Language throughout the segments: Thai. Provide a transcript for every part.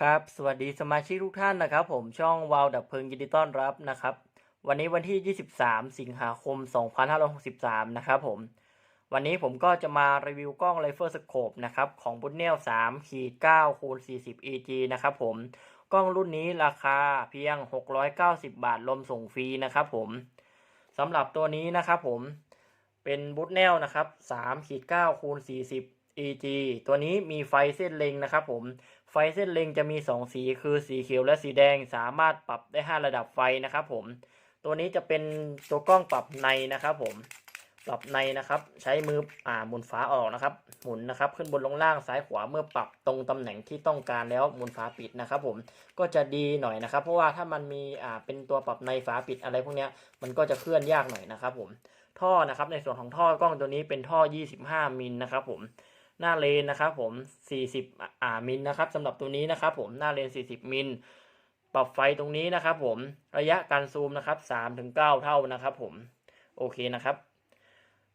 ครับ สวัสดีสมาชิกทุกท่านนะครับ ผมช่องวาวดับเพลิงยินดีต้อนรับนะครับ วันนี้วันที่ 23 สิงหาคม 2563 นะครับผม วันนี้ผมก็จะมารีวิวกล้องไรเฟิลสโคปนะครับ ของบุญเนล3ขีด9คูณ40 EG นะครับผม กล้องรุ่นนี้ราคาเพียง 690 บาทรวมส่งฟรีนะครับผมสำหรับตัวนี้นะครับผมเป็นบูทแนลนะครับ3ขีด9คูณ40 EG ตัวนี้มีไฟเส้นเล็งนะครับผมไฟเส้นเล็งจะมี 2 สีคือสีเขียวและสีแดงสามารถปรับได้ 5 ระดับไฟนะครับผมตัวนี้จะเป็นตัวกล้องปรับในนะครับผมปรับในนะครับ ใช้มืออ่าหมุนฝาออกนะครับ หมุนนะครับ ขึ้นบนลงล่างซ้ายขวาเมื่อปรับตรงตำแหน่งที่ต้องการแล้วหมุนฝาปิดนะครับ ผมก็จะดีหน่อยนะครับ เพราะว่าถ้ามันมีอ่าเป็นตัวปรับในฝาปิดอะไรพวกนี้มันก็จะเคลื่อนยากหน่อยนะครับ ผมท่อนะครับในส่วนของท่อกล้องตัวนี้เป็นท่อ 25 มิลนะครับผม หน้าเลนนะครับผม 40 อ่ามิลนะครับสำหรับตัวนี้นะครับผมหน้าเลน 40 มิลปรับไฟตรงนี้นะครับผมระยะการซูมนะครับ3ถึง9เท่านะครับผมโอเคนะครับ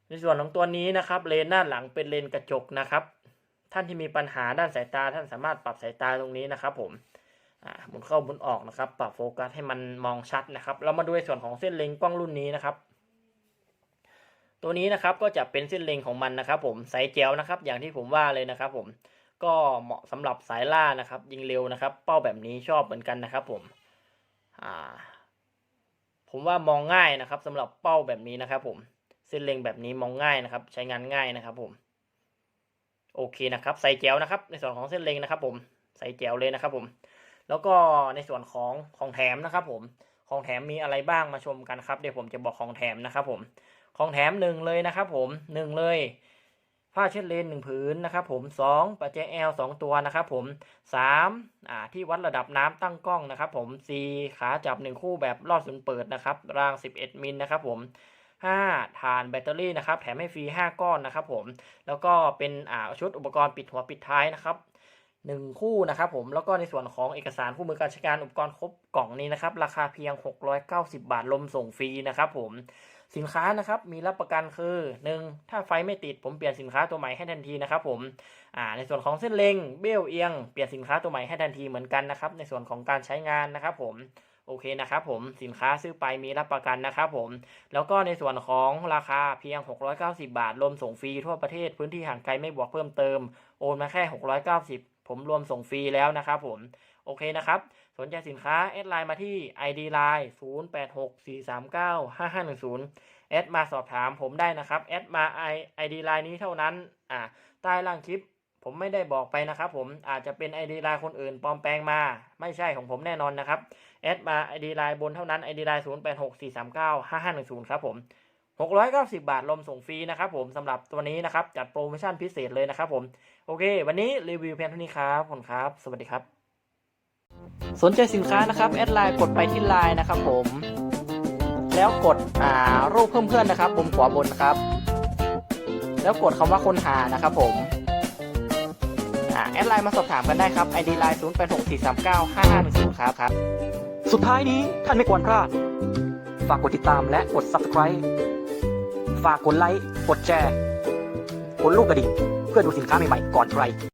ในส่วนของตัวนี้นะครับเลนหน้าหลังเป็นเลนกระจกนะครับ ท่านที่มีปัญหาด้านสายตาท่านสามารถปรับสายตาตรงนี้นะครับ ผมหมุนเข้าหมุนออกนะครับ ปรับโฟกัสให้มันมองชัดนะครับ เรามาดูในส่วนของเส้นเลนกล้องรุ่นนี้นะครับ ตัวนี้นะครับก็จะเป็นเส้นเลงของมันนะครับผมสายแจ๋วนะครับ อย่างที่ผมว่าเลยนะครับผมก็เหมาะสำหรับสายล่านะครับ ยิงเร็วนะครับ เป้าแบบนี้ชอบเหมือนกันนะครับ ผมอ่าผมว่ามองง่ายนะครับสำหรับเป้าแบบนี้นะครับ ผมเส้นเลงแบบนี้มองง่ายนะครับ ใช้งานง่ายนะครับ ผม โอเคนะครับ ใส่แจ๋วนะครับ ในส่วนของเส้นเลงนะครับ ผมใส่แจ๋วเลยนะครับ ผม แล้วก็ในส่วนของของแถมนะครับ ผมของแถมมีอะไรบ้างมาชมกันครับเดี๋ยวผมจะบอกของแถมนะครับ ผม ของแถมหนึ่งเลยนะครับผมหนึ่งเลยผ้าเช็ดเลนหนึ่งผืนนะครับผมสองปัจเจแอลสองตัวนะครับผมสามอ่าที่วัดระดับน้ำตั้งกล้องนะครับผมสี่ขาจับหนึ่งคู่แบบรอบศูนเปิดนะครับรางสิบเอ็ดมิลนะครับผมห้าฐานแบตเตอรี่นะครับแถมให้ฟรีห้าก้อนนะครับผมแล้วก็เป็นอ่าชุดอุปกรณ์ปิดหัวปิดท้ายนะครับหนึ่งคู่นะครับผมแล้วก็ในส่วนของเอกสารคู่มือการใช้งานอุปกรณ์ครบกล่องนี้นะครับราคาเพียง 690 บาทลมส่งฟรีนะครับผม สินค้านะครับมีรับประกันคือ 1. ถ้าไฟไม่ติดผมเปลี่ยนสินค้าตัวใหม่ให้ทันทีนะครับผมอ่าในส่วนของเส้นเล็งเบี้ยวเอียงเปลี่ยนสินค้าตัวใหม่ให้ทันทีเหมือนกันนะครับในส่วนของการใช้งานนะครับผมโอเคนะครับผมสินค้าซื้อไปมีรับประกันนะครับผมแล้วก็ในส่วนของราคาเพียง 690 บาทรวมส่งฟรีทั่วประเทศพื้นที่ห่างไกลไม่บวกเพิ่มเติมโอนมาแค่ 690 ผมรวมส่งฟรีแล้วนะครับผม โอเคนะครับ สนใจสินค้าแอดไลน์มาที่ ID Line 0864395510 แอดมาสอบถามผมได้นะครับแอดมาไอไอดีไลน์นี้เท่านั้นอ่าใต้ล่างคลิปผมไม่ได้บอกไปนะครับผมอาจจะเป็นไอดีไลน์คนอื่นปลอมแปลงมา ไม่ใช่ของผมแน่นอนนะครับแอดมาไอดีไลน์บนเท่านั้นไอดีไลน์ศูนย์แปดหกสี่สามเก้าห้าห้าหนึ่งศูนย์ครับผมหกร้อยเก้าสิบาทลมส่งฟรีนะครับผมสำหรับตัวนี้นะครับ จัดโปรโมชั่นพิเศษเลยนะครับผม โอเค วันนี้รีวิวเพียงเท่านี้ครับ ขอบคุณครับ สวัสดีครับ สนใจสินค้านะครับแอดไลน์กดไปที่ไลน์นะครับผม แล้วกดอ่ารูปเพิ่มเพื่อนนะครับบนขวาบนครับ แล้วกดคำว่าค้นหานะครับผมอ่าแอดไลน์มาสอบถามกันได้ครับ ID ไลน์0 8 6 4 3 9 5 5 1 0ครับครับ สุดท้ายนี้ท่านไม่ควรพลาด ฝากกดติดตามและกด subscribe ฝากกดไลค์กดแชร์กดลูกกระดิ่งเพื่อดูสินค้าใหม่ๆก่อนใคร